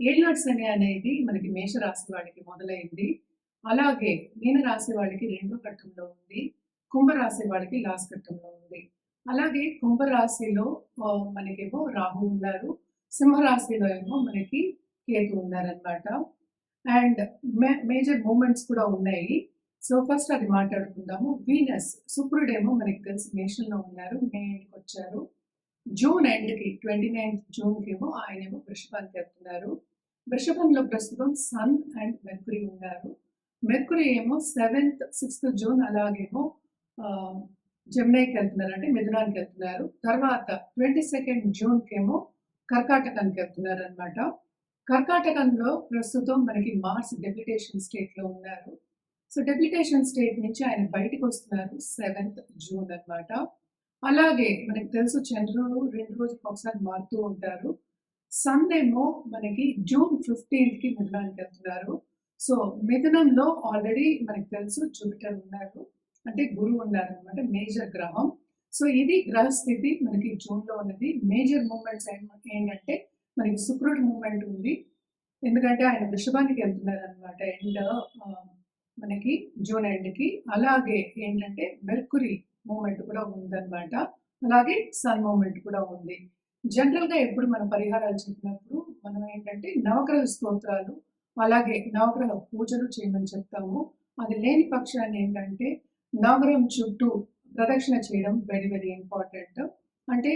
ఏళ్ళనాటి శని అనేది మనకి మేషరాశి వాళ్ళకి మొదలైంది. అలాగే మీన రాశి వాళ్ళకి రెండో ఘట్టంలో ఉంది. కుంభరాశి వాళ్ళకి లాస్ట్ ఘట్టంలో ఉంది. అలాగే కుంభరాశిలో రాశిలో మనకేమో రాహు ఉన్నారు. సింహరాశిలో ఏమో మనకి కేతు ఉన్నారనమాట అండ్ మేజర్ మూమెంట్స్ కూడా ఉన్నాయి. సో ఫస్ట్ అది మాట్లాడుకుందాము. వీనస్ శుక్రుడేమో మనకి తెలిసి మేషంలో ఉన్నారు. మే ఎండ్కి వచ్చారు జూన్ ఎండ్కి ట్వంటీ నైన్త్ జూన్కి ఏమో ఆయన ఏమో వృషభానికి వెళ్తున్నారు. వృషభంలో ప్రస్తుతం సన్ అండ్ మెర్కురీ ఉన్నారు. మెర్కురీ ఏమో సెవెంత్ సిక్స్త్ జూన్ అలాగేమో జమ్నైకి వెళ్తున్నారు అంటే మిథునానికి వెళ్తున్నారు. తర్వాత ట్వంటీ సెకండ్ జూన్కి ఏమో కర్కాటకానికి వెళ్తున్నారు అనమాట కర్కాటకంలో ప్రస్తుతం మనకి మార్స్ డెప్యుటేషన్ స్టేట్లో ఉన్నారు. సో డెప్యుటేషన్ స్టేట్ నుంచి ఆయన బయటకు వస్తున్నారు సెవెంత్ జూన్ అన్నమాట. అలాగే మనకి తెలుసు చంద్రుడు రెండు రోజులకు ఒకసారి మారుతూ ఉంటారు. సన్ ఏమో మనకి జూన్ ఫిఫ్టీన్త్కి మిథునానికి వెళ్తున్నారు. సో మిథునంలో ఆల్రెడీ మనకి తెలుసు జూపిటర్ ఉన్నారు. అంటే గురువు ఉన్నారు అనమాట మేజర్ గ్రహం. సో ఇది గ్రహస్థితి మనకి జూన్లో ఉన్నది. మేజర్ మూమెంట్స్ ఏంటంటే మనకి శుక్రుడు మూమెంట్ ఉంది. ఎందుకంటే ఆయన వృషభానికి వెళ్తున్నారు అనమాట ఎండ్ మనకి జూన్ ఎండ్కి. అలాగే ఏంటంటే మెర్కురీ మూమెంట్ కూడా ఉందన్నమాట. అలాగే సన్ మూమెంట్ కూడా ఉంది. జనరల్గా ఎప్పుడు మనం పరిహారాలు చెప్పినప్పుడు మనం ఏంటంటే నవగ్రహ స్తోత్రాలు అలాగే నవగ్రహ పూజలు చేయమని చెప్తాము. అది లేని పక్షాన్ని ఏంటంటే నవగ్రహం చుట్టూ ప్రదక్షిణ చేయడం వెరీ వెరీ ఇంపార్టెంట్ అంటే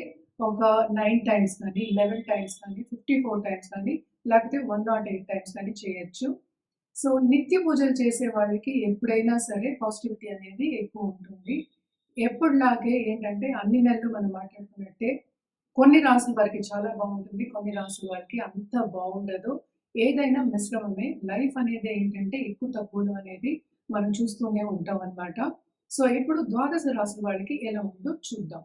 ఒక నైన్ టైమ్స్ కానీ లెవెన్ టైమ్స్ కానీ ఫిఫ్టీ ఫోర్ టైమ్స్ కానీ లేకపోతే వన్ నాట్ ఎయిట్ టైమ్స్ కానీ చేయొచ్చు. సో నిత్య పూజలు చేసే వాళ్ళకి ఎప్పుడైనా సరే పాజిటివిటీ అనేది ఎక్కువ ఉంటుంది. ఎప్పుడులాగే ఏంటంటే అన్ని నెలలు మనం మాట్లాడుకున్నట్టే కొన్ని రాసుల వారికి చాలా బాగుంటుంది కొన్ని రాసుల వారికి అంత బాగుండదు. ఏదైనా మిశ్రమమే. లైఫ్ అనేది ఏంటంటే ఎక్కువ తక్కువలు అనేది మనం చూస్తూనే ఉంటాం అన్నమాట. సో ఇప్పుడు ద్వాదశ రాసుల వాళ్ళకి ఎలా ఉందో చూద్దాం.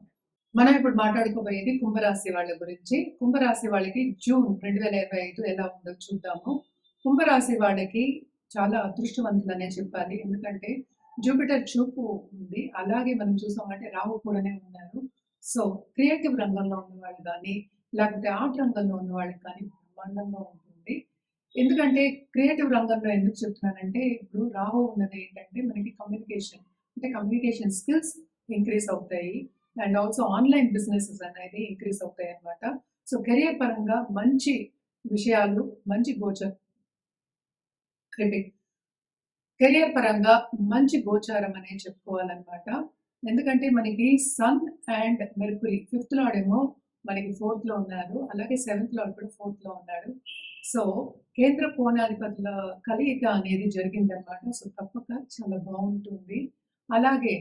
మనం ఇప్పుడు మాట్లాడుకోబోయేది కుంభరాశి వాళ్ళ గురించి. కుంభరాశి వాళ్ళకి జూన్ రెండు వేల ఇరవై ఐదు ఎలా ఉందో చూద్దాము. కుంభరాశి వాళ్ళకి చాలా అదృష్టవంతులనే చెప్పాలి. ఎందుకంటే జూపిటర్ చూపు ఉంది. అలాగే మనం చూసామంటే రాహు కూడానే ఉన్నారు. సో క్రియేటివ్ రంగంలో ఉన్నవాళ్ళు కానీ లేకపోతే ఆర్ట్ రంగంలో ఉన్న వాళ్ళకి కానీ బ్రహ్మాండంగా ఉంటుంది. ఎందుకంటే క్రియేటివ్ రంగంలో ఎందుకు చెప్తున్నానంటే ఇప్పుడు రాహు ఉన్నది ఏంటంటే మనకి కమ్యూనికేషన్ అంటే కమ్యూనికేషన్ స్కిల్స్ ఇంక్రీస్ అవుతాయి. అండ్ ఆల్సో ఆన్లైన్ బిజినెసెస్ అనేది ఇంక్రీస్ అవుతాయి అన్నమాట. సో కెరియర్ పరంగా మంచి విషయాలు మంచి గోచర్ రిపీట్ కెరియర్ పరంగా మంచి గోచారం అనే చెప్పుకోవాలన్నమాట. ఎందుకంటే మనకి సన్ అండ్ మెర్కురీ ఫిఫ్త్ లాడేమో మనకి ఫోర్త్లో ఉన్నారు. అలాగే సెవెంత్ లాడ్ కూడా ఫోర్త్లో ఉన్నాడు. సో కేంద్ర కోణాధిపతుల కలయిక అనేది జరిగిందనమాట సో తప్పక చాలా బాగుంటుంది. అలాగే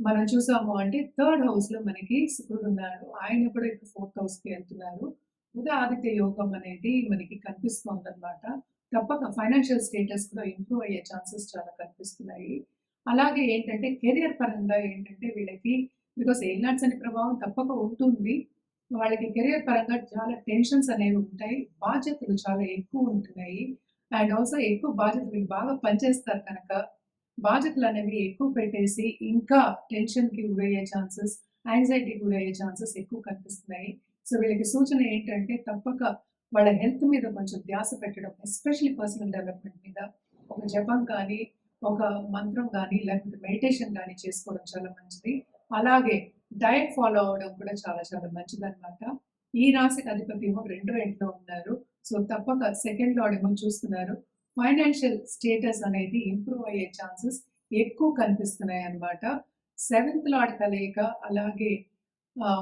మనం చూసాము అంటే థర్డ్ హౌస్లో మనకి శుక్రుడు ఉన్నాడు. ఆయన కూడా ఇప్పుడు ఫోర్త్ హౌస్కి వెళ్తున్నారు. ఉదయ ఆదిత్య యోగం అనేది మనకి కనిపిస్తుంది అనమాట తప్పక ఫైనాన్షియల్ స్టేటస్ కూడా ఇంప్రూవ్ అయ్యే ఛాన్సెస్ చాలా కనిపిస్తున్నాయి. అలాగే ఏంటంటే కెరియర్ పరంగా ఏంటంటే వీళ్ళకి బికాస్ ఏలినాట్స్ అనే ప్రభావం తప్పక ఉంటుంది. వాళ్ళకి కెరియర్ పరంగా చాలా టెన్షన్స్ అనేవి ఉంటాయి. బాధ్యతలు చాలా ఎక్కువ ఉంటున్నాయి. అండ్ ఆల్సో ఎక్కువ బాధ్యతలు వీళ్ళు బాగా పనిచేస్తారు కనుక బాధ్యతలు అనేవి ఎక్కువ పెట్టేసి ఇంకా టెన్షన్కి గురయ్యే ఛాన్సెస్ యాంగ్జైటీకి గురయ్యే ఛాన్సెస్ ఎక్కువ కనిపిస్తున్నాయి. సో వీళ్ళకి సూచన ఏంటంటే తప్పక వాళ్ళ హెల్త్ మీద కొంచెం ధ్యాస పెట్టడం ఎస్పెషల్లీ పర్సనల్ డెవలప్మెంట్ మీద ఒక జపం కానీ ఒక మంత్రం కానీ లేకపోతే మెడిటేషన్ కానీ చేసుకోవడం చాలా మంచిది. అలాగే డయట్ ఫాలో అవడం కూడా చాలా చాలా మంచిది అనమాట ఈ రాశికి అధిపతి ఏమో రెండో ఇంట్లో ఉన్నారు. సో తప్పక సెకండ్ లాడ్ ఏమో చూస్తున్నారు. ఫైనాన్షియల్ స్టేటస్ అనేది ఇంప్రూవ్ అయ్యే ఛాన్సెస్ ఎక్కువ కనిపిస్తున్నాయి అన్నమాట. సెవెంత్ లాడ్ కలయిక అలాగే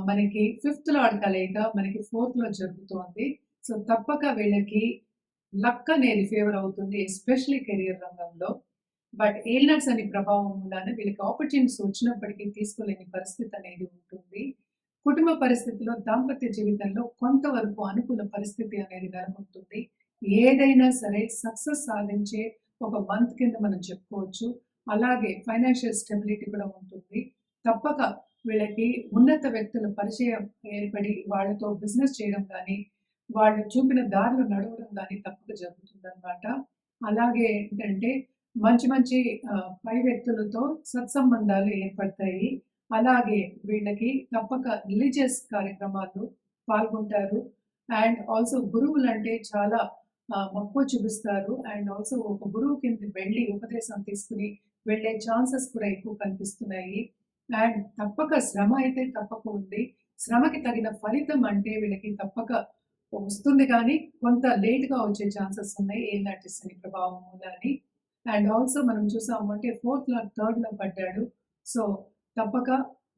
మనకి ఫిఫ్త్ లాడ్ కలయిక మనకి ఫోర్త్లో జరుగుతోంది. సో తప్పక వీళ్ళకి లక్ అనేది ఫేవర్ అవుతుంది ఎస్పెషలీ కెరియర్ రంగంలో. బట్ ఏల్నట్స్ అనే ప్రభావం వలన వీళ్ళకి ఆపర్చునిటీస్ వచ్చినప్పటికీ తీసుకోలేని పరిస్థితి అనేది ఉంటుంది. కుటుంబ పరిస్థితిలో దాంపత్య జీవితంలో కొంతవరకు అనుకూల పరిస్థితి అనేది నెలకొంటుంది. ఏదైనా సరే సక్సెస్ సాధించే ఒక మంత్ కింద మనం చెప్పుకోవచ్చు. అలాగే ఫైనాన్షియల్ స్టెబిలిటీ కూడా ఉంటుంది. తప్పక వీళ్ళకి ఉన్నత వ్యక్తుల పరిచయం ఏర్పడి వాళ్ళతో బిజినెస్ చేయడం కానీ వాళ్ళు చూపిన దారిలో నడవడం కానీ తప్పక జరుగుతుందన్నమాట. అలాగే ఏంటంటే మంచి మంచి పై వ్యక్తులతో సత్సంబంధాలు ఏర్పడతాయి. అలాగే వీళ్ళకి తప్పక రిలీజియస్ కార్యక్రమాలు పాల్గొంటారు. అండ్ ఆల్సో గురువులు అంటే చాలా మక్కువ చూపిస్తారు. అండ్ ఆల్సో ఒక గురువు కింద వెళ్ళి ఉపదేశం తీసుకుని వెళ్ళే ఛాన్సెస్ కూడా ఎక్కువ కనిపిస్తున్నాయి. అండ్ తప్పక శ్రమ అయితే తప్పక ఉంది. శ్రమకి తగిన ఫలితం అంటే వీళ్ళకి తప్పక వస్తుంది కానీ కొంత లేట్గా వచ్చే ఛాన్సెస్ ఉన్నాయి. ఏంటంటే శని ప్రభావం ఉందని అండ్ ఆల్సో మనం చూసాము అంటే ఫోర్త్లో థర్డ్లో పడ్డాడు. సో తప్పక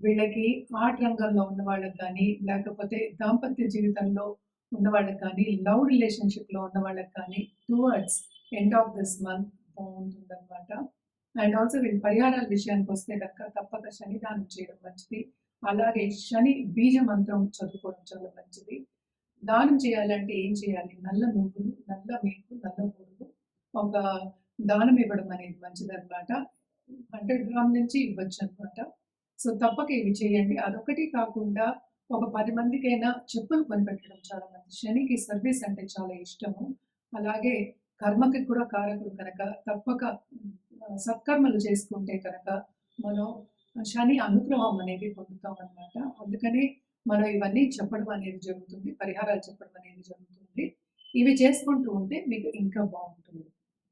వీళ్ళకి ఆర్ట్ రంగంలో ఉన్న వాళ్ళకి కానీ లేకపోతే దాంపత్య జీవితంలో ఉన్న వాళ్ళకి కానీ లవ్ రిలేషన్షిప్లో ఉన్న వాళ్ళకి కానీ towards end of this month బాగుంటుందన్నమాట. అండ్ ఆల్సో వీళ్ళ పరిహారాల విషయానికి వస్తే కనుక తప్పక శని దానం చేయడం మంచిది. అలాగే శని బీజ మంత్రం చదువుకోవడం చాలా మంచిది. దానం చేయాలంటే ఏం చేయాలి? నల్ల నువ్వులు నల్ల మేకు నల్ల పొడుగు ఒక దానం ఇవ్వడం అనేది మంచిది అనమాట హండ్రెడ్ గ్రామ్ నుంచి ఇవ్వచ్చు అనమాట సో తప్పక ఇవి చేయండి. అదొకటి కాకుండా ఒక పది మందికైనా చెప్పులు కొనిపెట్టడం చాలా మంది శనికి సర్వీస్ అంటే చాలా ఇష్టము. అలాగే కర్మకి కూడా కారకుడు కనుక తప్పక సత్కర్మలు చేసుకుంటే కనుక మనం శని అనుగ్రహం అనేది పొందుతాం అనమాట అందుకనే మనం ఇవన్నీ చెప్పడం అనేది జరుగుతుంది పరిహారాలు చెప్పడం అనేది జరుగుతుంది. ఇవి చేసుకుంటూ ఉంటే మీకు ఇంకా బాగుంటుంది.